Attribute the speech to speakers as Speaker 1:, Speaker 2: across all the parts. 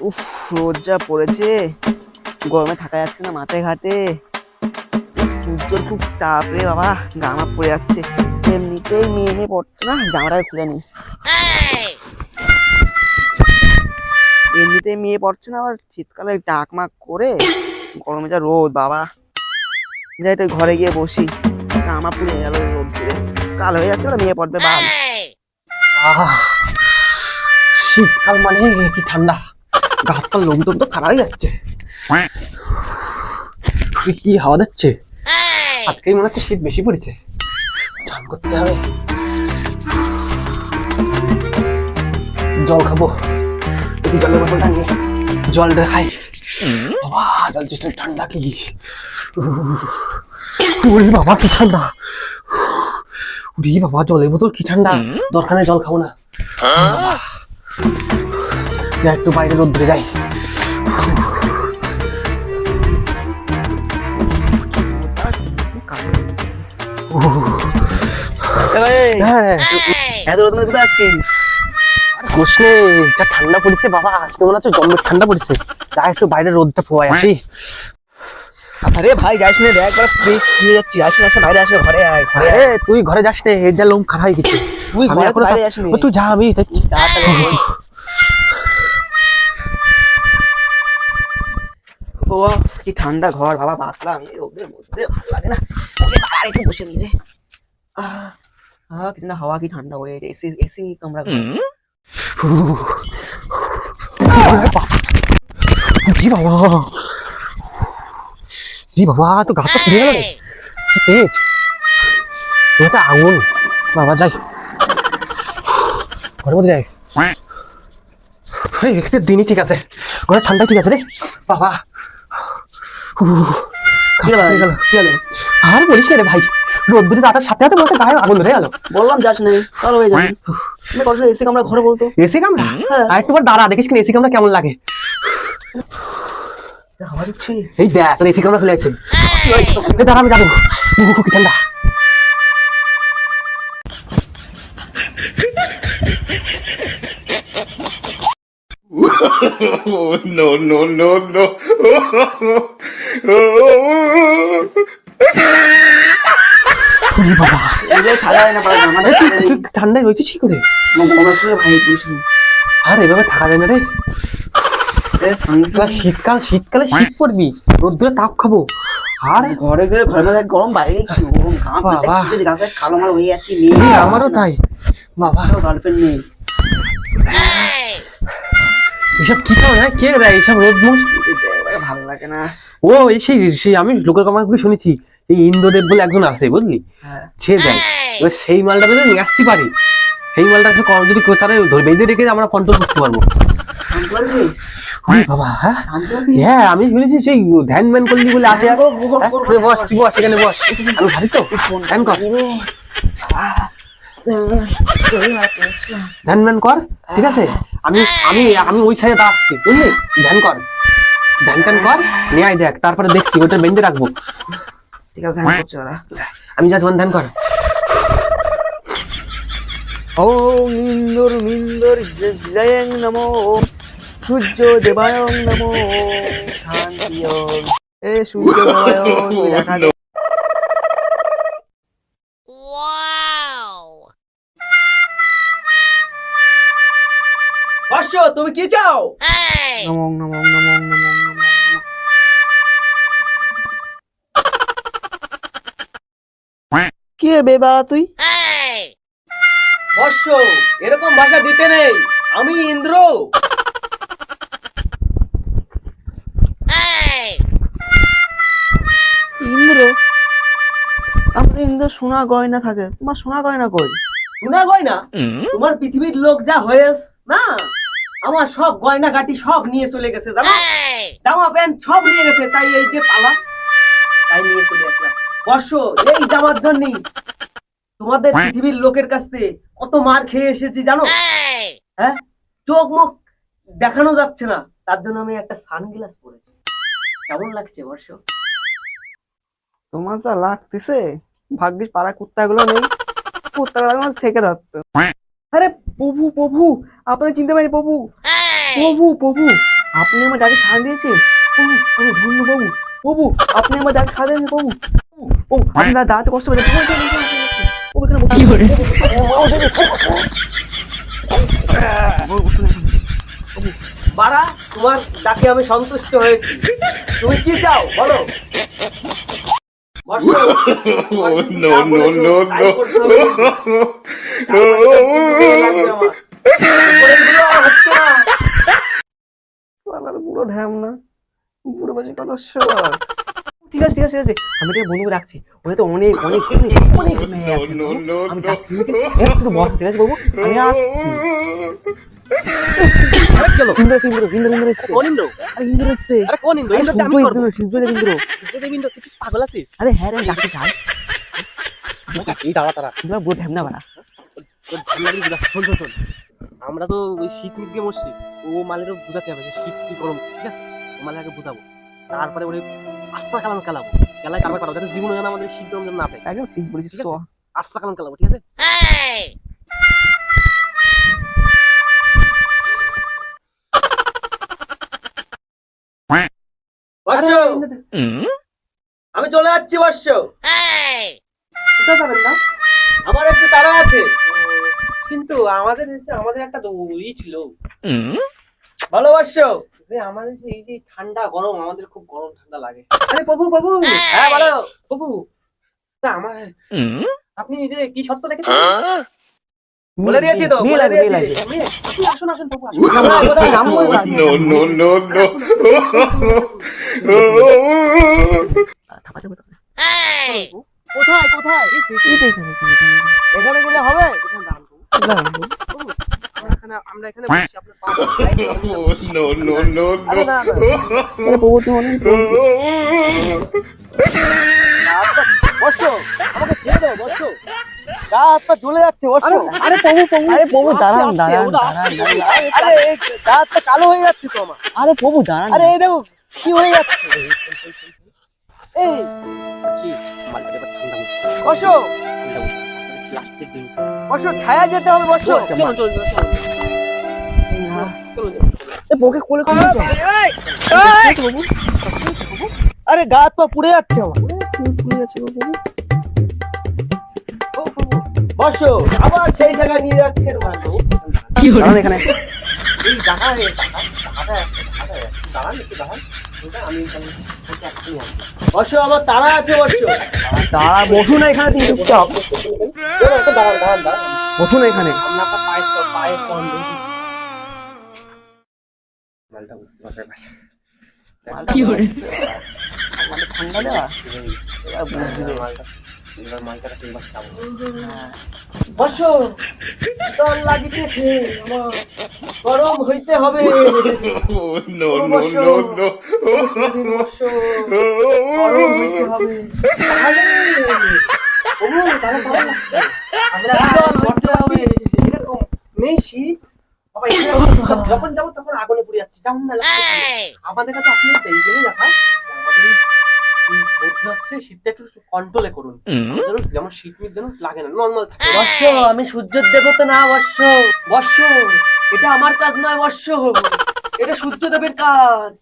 Speaker 1: উফ, রোদ যা পড়েছে। গরমে থাকা যাচ্ছে না মাথায় ঘাটে। খুব তাপ রে বাবা গামা পড়ে যাচ্ছে। এমনিতেই মেয়ে মেয়ে পড়ছে না জামাটা খুলে নি। এমনিতেই মেয়ে পড়ছে না, আবার শীতকালে ডাক মাক করে। গরমে যা রোদ বাবা। যাই একটু ঘরে গিয়ে বসি। গামা পুড়ে গেল রোদ ধরে। কাল হয়ে যাচ্ছে ওরা মেয়ে পড়বে
Speaker 2: বাবা শীতকাল মানে কি ঠান্ডা? গা হাত পা তো খারাপ হয়ে যাচ্ছে কি হাওয়া দিচ্ছে আজকেই মনে হচ্ছে শীত বেশি পড়েছে চান করতে হবে জল খাব একটু জলের বোতলটা নিয়ে জলটা খাই বাবা জল চেষ্টা ঠান্ডা কি উরি বাবা কি ঠান্ডা উরি বাবা জলের বোতল কি ঠান্ডা দরকার নেই জল খাব না যা একটু বাইরে রোদ্রে যাই। হ্যাঁ।
Speaker 1: এত রোদ মধ্যে কোথায়
Speaker 2: যা ঠান্ডা পড়েছে বাবা আজকে মনে হচ্ছে জম্মের ঠান্ডা পড়েছে। যা একটু বাইরে রোদটা পোয়াই আসি।
Speaker 1: আরে ভাই যাইস না দেখ একবার ফ্রি যাচ্ছি। আসিস আসে বাইরে আসে ঘরে আয় ঘরে
Speaker 2: তুই ঘরে যাস নে এর যা লোম খারাপ হয়ে গেছে।
Speaker 1: তুই ঘরে
Speaker 2: ও, তুই যা আমি দেখছি।
Speaker 1: ও কি ঠান্ডা ঘর বাবা বাসলাম এই রোদের মধ্যে ভালো লাগে না। বাবা একটু বসে নিয়ে আহ আহ কি হাওয়া কি ঠান্ডা হয়ে এসি এসি কামরা
Speaker 2: জি বাবা জি বাবা তো গাছ তো ফিরে গেল তেজ। এটা আগুন। বাবা যাই। ঘরের মধ্যে যাই। এই দিনই ঠিক আছে। ঘরে ঠান্ডা ঠিক আছে রে। বাবা। আর বলিস রে ভাই রোদ্দুরে দাদার সাথে সাথে বলতে গায়ে আগুন ধরে গেল।
Speaker 1: বললাম যাস না কালো হয়ে যাবে করছ এসি কামরা ঘরে বলতো?
Speaker 2: এসি কামড়া
Speaker 1: হ্যাঁ।
Speaker 2: আর একটু দাঁড়া দেখিস কিনা এসি কামড়া কেমন লাগে। এই দেখ তোর এসি কামড়া চলে আসছে দাঁড়া আমি যাব। কি ঠান্ডা।
Speaker 3: Oh, no, no, no, no.
Speaker 2: ঠান্ডায়
Speaker 1: ঘরে গেলে ঘরের মধ্যে গরম বাইরে কালো মাল হয়ে মেয়ে
Speaker 2: আমারও তাই বাবা
Speaker 1: গার্লফ্রেন্ড নেই
Speaker 2: এসব কি কারণ হ্যাঁ? কে দেয় এইসব রোদ মুখ?
Speaker 1: ভালো লাগে না।
Speaker 2: ও এই সেই সেই আমি লোকের কামাই করে শুনেছি এই ইন্দ্রদেব বলে একজন আছে বুঝলি?
Speaker 1: হ্যাঁ।
Speaker 2: সে দেয় এবার সেই মালটা যদি নিয়ে আসতে পারি। সেই মালটা কম যদি তারা ধরে বেঁধে রেখে আমরা কন্ট্রোল করতে পারব। বাবা হ্যাঁ? হ্যাঁ আমি শুনেছি সেই ধ্যান ম্যান করলি বলে
Speaker 1: গুগল
Speaker 2: হ্যাঁ, বস তুই বস এখানে বস। আমি তো ধ্যান কর। ধ্যান ম্যান কর ঠিক আছে? আমি আমি আমি ওই সাইডে আসছি বুঝলি? ধ্যান কর। ধ্যান কর নিয়ে আয় দেখ তারপরে দেখছি ওটা বেঁধে রাখব।
Speaker 1: ঠিক আছে ধ্যান করছে ওরা।
Speaker 2: আমি যা ধ্যান কর।
Speaker 1: ওম ইন্দুর মিন্দুর জয়ং নমো সূর্য দেবায়ং নমো শান্তি এ সূর্য দেবায়ং তুমি
Speaker 2: কি চাও?
Speaker 1: নমো নমো নমো। কি বে বাড়া তুই?
Speaker 2: বর্ষ এরকম ভাষা দিতে নেই। আমি ইন্দ্র।
Speaker 1: ইন্দ্র? আমার ইন্দ্র সোনা গয়না থাকে। তোমার সোনা গয়না কই?
Speaker 2: শোনা গয়না? তোমার পৃথিবীর লোক যা হয়েস না? আমার সব গয়না গাটি সব নিয়ে চলে গেছে জানো? জামা প্যান্ট সব নিয়ে গেছে তাই এই যে পালা তাই নিয়ে চলে আসলাম। বর্ষ এই জামার জন্যই তোমাদের পৃথিবীর লোকের কাছ থেকে কত মার খেয়ে এসেছি জানো? হ্যাঁ? চোখ মুখ দেখানো যাচ্ছে না। তার জন্য আমি একটা সানগ্লাস পরেছি। কেমন লাগছে বর্ষ?
Speaker 1: তোমার যা লাগতেছে ভাগ্যিস পাড়া কুত্তাগুলো নেই। কুত্তাগুলো ছেকে ধরতো। আরে প্রভু প্রভু! আপনাকে চিনতে পারি প্রভু! প্রভু প্রভু! আপনি আমার ডাকে সাড়া দিয়েছেন বাবু আমি ধন্য বাবু বাবু আপনি আমার ডাকে সাড়া দিয়েছেন বাবু ও আপনি দা- দাঁড়াতে কষ্ট পাচ্ছেন
Speaker 4: বাড়া তোমার ডাকে আমি সন্তুষ্ট হয়েছি তুমি কি চাও বলো
Speaker 3: no,
Speaker 1: বুড়ো ঢ্যাম না বুড়ো বাজে কথা শোয়া ঠিক আছে ঠিক আছে ঠিক আছে। আমি বন্ধুকে ওটা তো অনেক অনেক অনেক মেয়ে আছে আমি. একটু বস ঠিক আছে বাবু? আমি আসছি।
Speaker 4: চলো।
Speaker 1: ইন্দ্র ইন্দ্র ইন্দ্র ইন্দ্র এসছে।
Speaker 4: কোন ইন্দ্র?
Speaker 1: আরে ইন্দ্র এসছে।
Speaker 4: আরে কোন ইন্দ্র?
Speaker 1: আরে
Speaker 4: আমি
Speaker 1: সূর্য
Speaker 4: করব।
Speaker 1: ইন্দ্র সূর্য ইন্দ্র
Speaker 4: তুই পাগল আছিস?
Speaker 1: আরে হ্যাঁ রে ডাকতে চাই
Speaker 4: এই দাঁড়া তারা
Speaker 1: তোমরা বুড়ো ঢ্যাম বাড়া।
Speaker 4: তোর ঠান্ডা লাগলে বুঝাচ্ছে শোন শোন শোন। আমরা তো ওই শীত মিট দিয়ে মরছি ও মালেরও বুঝাতে হবে যে শীত কি গরম ঠিক আছে? ও মালের আগে বুঝাবো। তারপরে ওই আস্তা কালাম কারবার করাবো যাতে জীবনে যেন আমাদের শীত যেন না পায়
Speaker 1: একদম ঠিক বলেছিস
Speaker 4: ঠিক
Speaker 1: চ।
Speaker 4: আস্তা কালাম খেলাবো ঠিক আছে? আমি চলে যাচ্ছি বর্ষ!
Speaker 1: যাবেন না
Speaker 4: আমার একটু তারা আছে।
Speaker 2: কিন্তু আমাদের আমাদের একটা ই ছিল।
Speaker 4: ভালোবাসো
Speaker 2: যে আমাদের এই যে ঠান্ডা গরম আমাদের খুব গরম ঠান্ডা লাগে
Speaker 1: আরে প্রভু প্রভু
Speaker 4: হ্যাঁ বলো
Speaker 2: প্রভু না আমার আপনি যে কি সত্য দেখেছেন আসুন আসুন কোথায় কোথায়
Speaker 1: এখানে
Speaker 4: গেলে হবে যাচ্ছে
Speaker 1: আরে প্রভু দাঁড়ান
Speaker 4: আরে কালো হয়ে যাচ্ছে তো আমার।
Speaker 1: আরে প্রভু
Speaker 4: আরে এই দেখো কি হয়ে যাচ্ছে?
Speaker 2: অশোক ঠান্ডা
Speaker 4: আরে গাছ পা পুড়ে যাচ্ছে আবার সেই জায়গায় নিয়ে যাচ্ছেন
Speaker 1: কি হলো? এখানে।
Speaker 2: এই দাঁড়ান একটু দাঁড়ান।
Speaker 4: বসো আমার তারা আছে বসো।
Speaker 1: তারা বসুন এখানে তুমি চুপচাপ। বসুন এখানে। কি করে ঠান্ডা দেওয়া? এবার
Speaker 2: মাছ ধরা তিনবার খাব
Speaker 4: বসো জল লাগিতেছে গরম হইতে হবে।
Speaker 3: নো নো নো
Speaker 4: নো গরম হইতে হবে।
Speaker 2: যখন যাব তখন আগুনে পুড়ে যাচ্ছে। আমাদের কাছে আপনি রাখা হচ্ছে শীতটা একটু কন্ট্রোলে করুন। যেন যেমন শীত মিট যেন লাগে না নর্মাল থাকে।
Speaker 4: বর্ষ আমি সূর্যের দেবতা না বর্ষ। বর্ষ এটা আমার কাজ নয় বর্ষ। এটা সূর্যদেবের কাজ।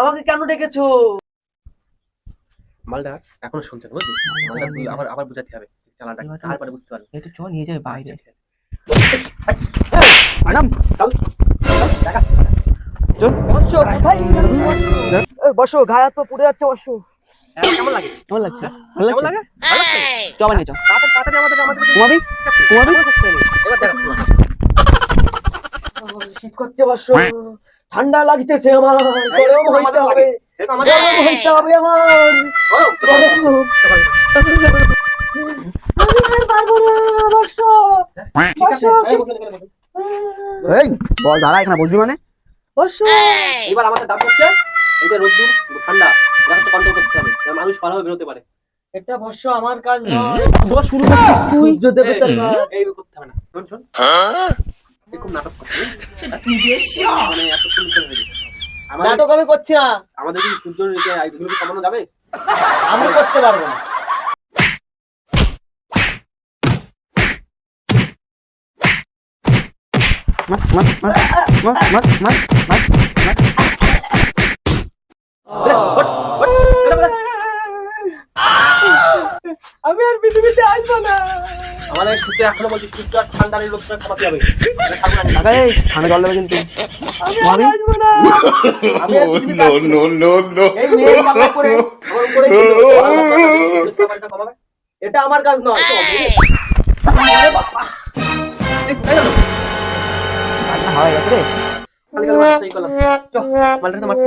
Speaker 4: আমাকে কেন ডেকেছো?
Speaker 2: মালটা এখনও শুনছেন বুঝলি? মালটা তুই আবার আবার বুঝাতে হবে। চালাটা তারপরে বুঝতে পারবি।
Speaker 1: একটু চ নিয়ে যাবে বাইরে।
Speaker 2: ঠিক আছে।
Speaker 1: ম্যাডাম!
Speaker 4: বর্ষ। বর্ষ ঘাড় হাত পা পুড়ে যাচ্ছে বর্ষ।
Speaker 2: হ্যাঁ, কেমন লাগে
Speaker 1: কেমন লাগছে ভালো
Speaker 2: লাগে
Speaker 1: চ আবার নিয়ে চ
Speaker 2: তাড়াতাড়ি তাড়াতাড়ি আমাদের আমাদের
Speaker 1: ঘুমাবি ঘুমাবি
Speaker 2: এবার দেখাচ্ছি
Speaker 4: শীত করছে বর্ষ ঠান্ডা লাগতেছে আমার গরম হইতে হবে
Speaker 2: আমাদের
Speaker 4: হইতে হবে আমার
Speaker 2: গরম,
Speaker 4: গরম। আমি আর পারব না বর্ষ
Speaker 2: ঠিক এই
Speaker 1: বল দাঁড়া এখানে বসবি মানে
Speaker 4: বর্ষ
Speaker 2: এবার আমাদের দাম হচ্ছে এই যে রোদ্দুর ঠান্ডা এটা তো কন্ট্রোল করতে হবে যেন মানুষ ভালোভাবে বেরোতে পারে।
Speaker 4: এটা অবশ্য আমার কাজ নয়।
Speaker 1: শুরু করছিস তুই
Speaker 4: যদি
Speaker 2: এই করতে হবে না। শোন শোন। এরকম নাটক করছিস তুই বেশি মানে এত সুন্দর হয়ে
Speaker 4: নাটক আমি করছি না।
Speaker 2: আমাদের কি সূর্য আইগুলো কমানো যাবে?
Speaker 4: আমি করতে পারব না।
Speaker 1: মার মার মার মার মার মার মার
Speaker 4: আমি আর পৃথিবীতে আসব না।
Speaker 2: শীতে এখনও বলছি আর খাওয়াতে হবে।
Speaker 1: ঠান্ডা জল দেবে কিন্তু।
Speaker 4: আমি আসব না। না। এটা আমার কাজ নয়
Speaker 1: ঠান্ডা হয়ে গেছে রে।
Speaker 2: kali kali mati kali. Cok, malah mati.